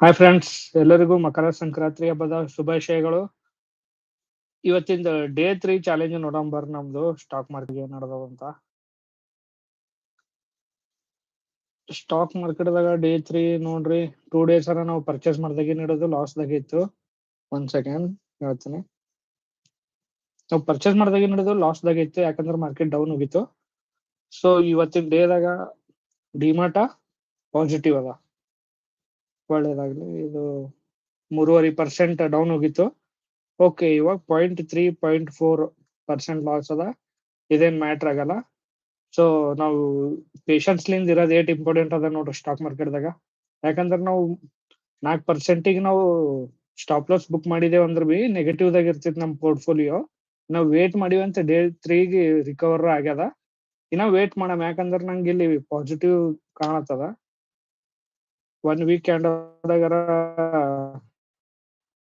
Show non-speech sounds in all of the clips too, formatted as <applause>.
Hi friends ಎಲ್ಲರಿಗೂ ಮಕರ ಸಂಕ್ರಾಂತಿ ಹಬ್ಬದ ಶುಭಾಶಯಗಳು. ಇವತ್ತಿಂದ ಡೇ ತ್ರೀ ಚಾಲೆಂಜ್ ನೋಡಂಬರ್ ನಮ್ದು ಸ್ಟಾಕ್ ಮಾರ್ಕೆಟ್ ಏನ್ ನಡೆದವ ಅಂತ. ಸ್ಟಾಕ್ ಮಾರ್ಕೆಟ್ದಾಗ ಡೇ ತ್ರೀ ನೋಡ್ರಿ ಟೂ ಡೇಸ್ ಅರ ನಾವು ಪರ್ಚೇಸ್ ಮಾಡ್ದಾಗ ನಡೋದು ಲಾಸ್ ದಾಗ ಇತ್ತು. ಒಂದ್ ಸೆಕೆಂಡ್ ಹೇಳ್ತೀನಿ. ನಾವು ಪರ್ಚೇಸ್ ಮಾಡ್ದಾಗ ನಡೆದು ಲಾಸ್ ದಾಗ ಇತ್ತು, ಯಾಕಂದ್ರೆ ಮಾರ್ಕೆಟ್ ಡೌನ್ ಹೋಗಿತ್ತು. ಸೊ ಇವತ್ತಿನ ಡೇದಾಗ ಡಿಮಾಟ ಪಾಸಿಟಿವ್ ಅದ. ಒಳ್ಳೇದಾಗ್ಲಿ. ಇದು ಮೂರುವರೆ ಪರ್ಸೆಂಟ್ ಡೌನ್ ಹೋಗಿತ್ತು. ಓಕೆ ಇವಾಗ point three point four percent loss ಅದ. ಇದೇನ್ ಮ್ಯಾಟ್ರ್ ಆಗಲ್ಲ. ಸೊ ನಾವು ಪೇಶನ್ಸ್ ಲಿಂದ ಇರೋದು ಏಟ್ ಇಂಪಾರ್ಟೆಂಟ್ ಅದ ನೋಡ್ರಿ ಸ್ಟಾಕ್ ಮಾರ್ಕೆಟ್ದಾಗ ಯಾಕಂದ್ರೆ ನಾವು ನಾಲ್ಕು ಪರ್ಸೆಂಟಿಗೆ ನಾವು ಸ್ಟಾಪ್ ಲಾಸ್ ಬುಕ್ ಮಾಡಿದೇವ್ ಅಂದ್ರೆ ಬಿ ನೆಗೆಟಿವ್ ದಾಗ ಇರ್ತಿತ್ತು ನಮ್ಮ ಪೋರ್ಟ್ಫೋಲಿಯೋ ನಾವು ವೇಟ್ ಮಾಡಿವಿ ಅಂತ ಡೇ ತ್ರೀಗೆ ರಿಕವರ್ ಆಗ್ಯದ. ಇನ್ನ ವೇಟ್ ಮಾಡಮ್. ಯಾಕಂದ್ರೆ ನಂಗೆ ಇಲ್ಲಿ ಪಾಸಿಟಿವ್ ಕಾಣತ್ತದ. ಒನ್ ವೀಕ್ ಕ್ಯಾಂಡಲ್ದಾಗರ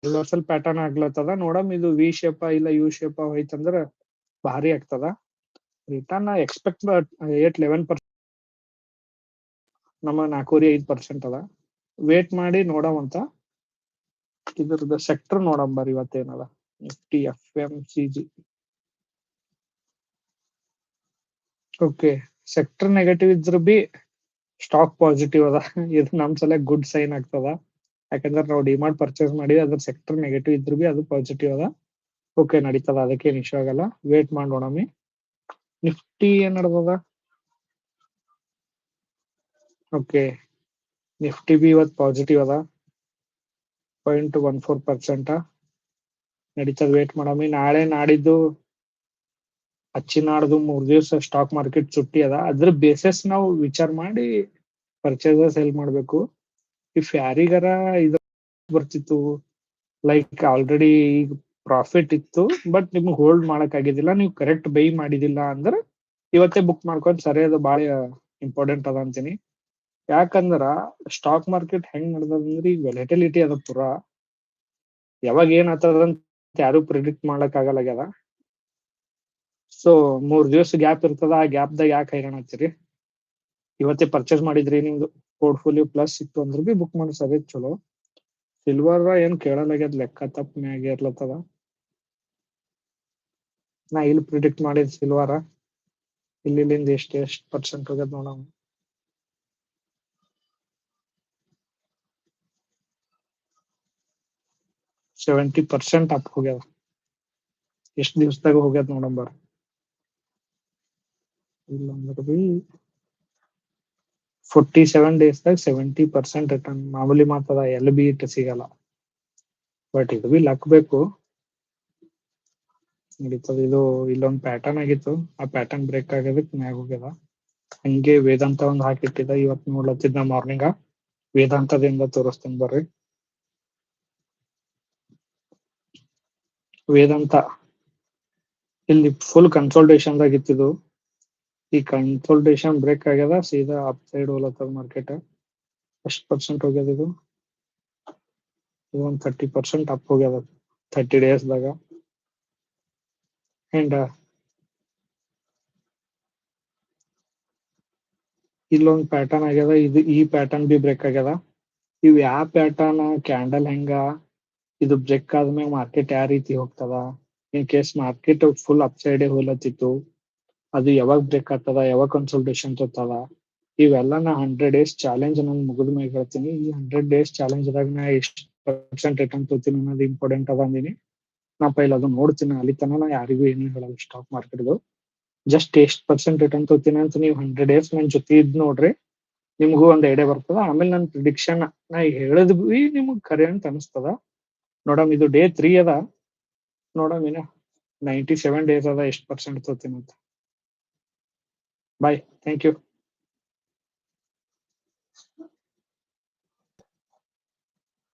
ರಿವರ್ಸಲ್ ಪ್ಯಾಟರ್ನ್ ಆಗ್ಲತ್ತದ. ನೋಡಮ್ ಇದು ವಿ ಶೇಪ ಇಲ್ಲ ಯು ಶೇಪ ಹೋಯ್ತಂದ್ರ ಭಾರಿ ಆಗ್ತದ. Return expect eight eleven percent ನಮ್ಮ ನಾಲ್ಕೂರಿ ಐದ್ ಪರ್ಸೆಂಟ್ ಅದ. ವೇಟ್ ಮಾಡಿ ನೋಡವಂತ ಇದ್ರದ ಸೆಕ್ಟರ್ ನೋಡಮ್ ಬರ್ ಇವತ್ತೇನದ. Nifty F M C G okay sector negative ಇದ್ರ ಬಿ ಸ್ಟಾಕ್ ಪಾಸಿಟಿವ್ ಅದ. <laughs> ಇದು ನಮ್ ಸಲ ಗುಡ್ ಸೈನ್ ಆಗ್ತದ. ಯಾಕಂದ್ರೆ ನಾವು ಡಿಮಾರ್ಟ್ ಪರ್ಚೇಸ್ ಮಾಡಿ ಅದ್ರ ಸೆಕ್ಟರ್ ನೆಗೆಟಿವ್ ಇದ್ರು ಬಿ ಅದು ಪಾಸಿಟಿವ್ ಅದ. ಓಕೆ ನಡೀತದ. ಅದಕ್ಕೆ ಇಶ್ಯೂ ಆಗಲ್ಲ. ವೇಟ್ ಮಾಡೋಣಮಿ ನಿಫ್ಟಿ ಏನ್ ನಡ್ದದ ಓಕೆ ನಿಫ್ಟಿ ಬಿ ಇವತ್ ಪಾಸಿಟಿವ್ ಅದ. ಪಾಯಿಂಟ್ ಒನ್ ಫೋರ್ ಪರ್ಸೆಂಟ್ ನಡೀತದ. ವೇಟ್ ಮಾಡಮಿ ನಾಳೆ ನಾಡಿದ್ದು ಹಚ್ಚಿ ನಾಡ್ದು ಮೂರ್ ದಿವ್ಸ ಸ್ಟಾಕ್ ಮಾರ್ಕೆಟ್ ಚುಟ್ಟಿ ಅದ. ಅದ್ರ ಬೇಸಸ್ ನಾವು ವಿಚಾರ ಮಾಡಿ ಪರ್ಚೇಸ್ ಸೆಲ್ ಮಾಡ್ಬೇಕು. ಇಫ್ ಯಾರಿಗಾರ ಇದು ಬರ್ತಿತ್ತು ಲೈಕ್ ಆಲ್ರೆಡಿ ಈಗ ಪ್ರಾಫಿಟ್ ಇತ್ತು ಬಟ್ ನಿಮ್ಗೆ ಹೋಲ್ಡ್ ಮಾಡಕ್ ಆಗಿದಿಲ್ಲ ನೀವು ಕರೆಕ್ಟ್ ಬೈ ಮಾಡಿದಿಲ್ಲ ಅಂದ್ರೆ ಇವತ್ತೇ ಬುಕ್ ಮಾಡ್ಕೊಂಡ್ ಸರಿ ಅದು ಬಾಳ ಇಂಪಾರ್ಟೆಂಟ್ ಅದ ಅಂತೀನಿ. ಯಾಕಂದ್ರ ಸ್ಟಾಕ್ ಮಾರ್ಕೆಟ್ ಹೆಂಗ್ ನಡ್ದದಂದ್ರೆ ಈಗ ವೆಲೆಟಿಲಿಟಿ ಅದ ಪೂರಾ. ಯಾವಾಗ ಏನ್ ಆತದ ಅಂತ ಯಾರು ಪ್ರಿಡಿಕ್ಟ್ ಮಾಡಕ್ ಆಗಲ್ಲಾಗ್ಯದ ಸೊ ಮೂರ್ ದಿವಸ ಗ್ಯಾಪ್ ಇರ್ತದ, ಆ ಗ್ಯಾಪ್ ದಾಗ ಯಾಕೆ ಹೈರಾಣ ಆಗ್ತೀರಿ? ಇವತ್ತೇ ಪರ್ಚೇಸ್ ಮಾಡಿದ್ರಿ, ನಿಮ್ದು ಪೋರ್ಟ್ಫೋಲಿಯೋ ಪ್ಲಸ್ ಇತ್ತು ಅಂದ್ರೆ ಬಿ ಬುಕ್ ಮಾಡಿ, ಸರಿ, ಚಲೋ. ಸಿಲ್ವರ್ ಏನ್ ಕೇಳಲಾಗ್ಯದ ಲೆಕ್ಕ ತಪ್ಪ ಮ್ಯಾಗ ಇರ್ಲತ್ತದ. ನಾ ಇಲ್ಲಿ ಪ್ರಿಡಿಕ್ಟ್ ಮಾಡಿದ್ ಸಿಲ್ವರ ಇಲ್ಲಿಂದ ಎಷ್ಟ್ ಎಷ್ಟ್ ಪರ್ಸೆಂಟ್ ಹೋಗ್ಯದ ನೋಡೋಣ. ಸೆವೆಂಟಿ ಪರ್ಸೆಂಟ್ ಅಪ್ ಹೋಗ್ಯದ. ಎಷ್ಟ್ ದಿವಸದಾಗ ಹೋಗ್ಯದ ನೋಡಂಬರ್ ಇಲ್ಲ ಅಂದ್ರೆ ಬಿ ಫೋರ್ಟಿ ಸೆವೆನ್ ಡೇಸ್ದಾಗ ಸೆವೆಂಟಿ ಪರ್ಸೆಂಟ್ ರಿಟರ್ನ್ ಮಾಮೂಲಿ ಮಾತದ ಎಲ್ ಬಿ ಇಟ್ ಸಿಗಲ್ಲ. ಬಟ್ ಇದು ಬಿ ಲಕ್ ಬೇಕು. ನಡೀತದ. ಇದು ಇಲ್ಲೊಂದ್ ಪ್ಯಾಟರ್ನ್ ಆಗಿತ್ತು. ಆ ಪ್ಯಾಟರ್ನ್ ಬ್ರೇಕ್ ಆಗೋದಕ್ ಮ್ಯಾಗ ಹೋಗ್ಯದ. ಹಂಗೆ ವೇದಾಂತ ಒಂದ್ ಹಾಕಿಟ್ಟಿದ ಇವತ್ ನೋಡ್ಲತ್ತಿದ್ದ ಮಾರ್ನಿಂಗ ವೇದಾಂತದಿಂದ ತೋರಿಸ್ತೀನಿ ಬರ್ರಿ. ವೇದಾಂತ. ಇಲ್ಲಿ ಫುಲ್ ಕನ್ಸಲ್ಟೇಷನ್ದಾಗ ಇತ್ತಿದು ಈ ಕನ್ಸಲ್ಟೇಷನ್ ಬ್ರೇಕ್ ಆಗ್ಯದ, ಸೀದಾ ಅಪ್ ಸೈಡ್ ಹೋಲತ್ತದ ಮಾರ್ಕೆಟ್ ಎಷ್ಟು ಪರ್ಸೆಂಟ್ ಹೋಗ್ಯದ ಇದು. ಒಂದು ತರ್ಟಿ ಪರ್ಸೆಂಟ್ ಅಪ್ ಹೋಗ್ಯದ ತರ್ಟಿ ಡೇಸ್ ದಾಗ. ಅಂಡ್ ಇಲ್ಲೊಂದ್ ಪ್ಯಾಟರ್ನ್ ಆಗ್ಯದ, ಇದು ಈ ಪ್ಯಾಟರ್ನ್ ಬಿ ಬ್ರೇಕ್ ಆಗ್ಯದ. ಇವ್ ಯಾವ ಪ್ಯಾಟರ್ನ್ ಕ್ಯಾಂಡಲ್ ಹೆಂಗ, ಇದು ಬ್ರೇಕ್ ಆದ್ಮೇಲೆ ಮಾರ್ಕೆಟ್ ಯಾವ ರೀತಿ ಹೋಗ್ತದ. In case market full upside ಹೋಲತ್ತಿತ್ತು ಅದು ಯಾವಾಗ ಬ್ರೇಕ್ ಆಗ್ತದ ಯಾವಾಗ ಕನ್ಸಲ್ಟೇಷನ್ ತೋತದ ಇವೆಲ್ಲ ನಾ ಹಂಡ್ರೆಡ್ ಡೇಸ್ ಚಾಲೆಂಜ್ ನನ್ ಮುಗಿದ ಮೇಲೆ ಹೇಳ್ತೀನಿ. ಈ ಹಂಡ್ರೆಡ್ ಡೇಸ್ ಚಾಲೆಂಜ್ ದಾಗ ನಾ ಎಷ್ಟ್ ಪರ್ಸೆಂಟ್ ರಿಟರ್ನ್ ತೋತೀನಿ ಅನ್ನೋದು ಇಂಪಾರ್ಟೆಂಟ್ ಅದ ಅಂದಿನಿ. ನಾ ಪೈಲ್ ಅದು ನೋಡ್ತೀನಿ ಅಲ್ಲಿ ತನ ನಾ ಯಾರಿಗೂ ಏನು ಹೇಳಲ್ಲ ಸ್ಟಾಕ್ ಮಾರ್ಕೆಟ್ದು ಜಸ್ಟ್ ಎಷ್ಟು ಪರ್ಸೆಂಟ್ ರಿಟರ್ನ್ ತೋತೀನಿ ಅಂತ ನೀವು ಹಂಡ್ರೆಡ್ ಡೇಸ್ ನನ್ ಜೊತೆ ಇದ್ ನೋಡ್ರಿ, ನಿಮಗೂ ಒಂದ್ ಐಡಿಯಾ ಬರ್ತದ. ಆಮೇಲೆ ನನ್ ಪ್ರಿಡಿಕ್ಷನ್ ನಾ ಹೇಳದ್ ಬಿ ನಿಮಗ್ ಕರೆ ಅಂತ ಅನಿಸ್ತದ. ನೋಡಮ್ ಇದು ಡೇ ತ್ರೀ ಅದ. ನೋಡಮ್ ಏನ ನೈಂಟಿ ಸೆವೆನ್ ಡೇಸ್ ಅದ ಎಷ್ಟ್ ಪರ್ಸೆಂಟ್ ತೋತೀನಿ ಅಂತ. Bye. Thank you.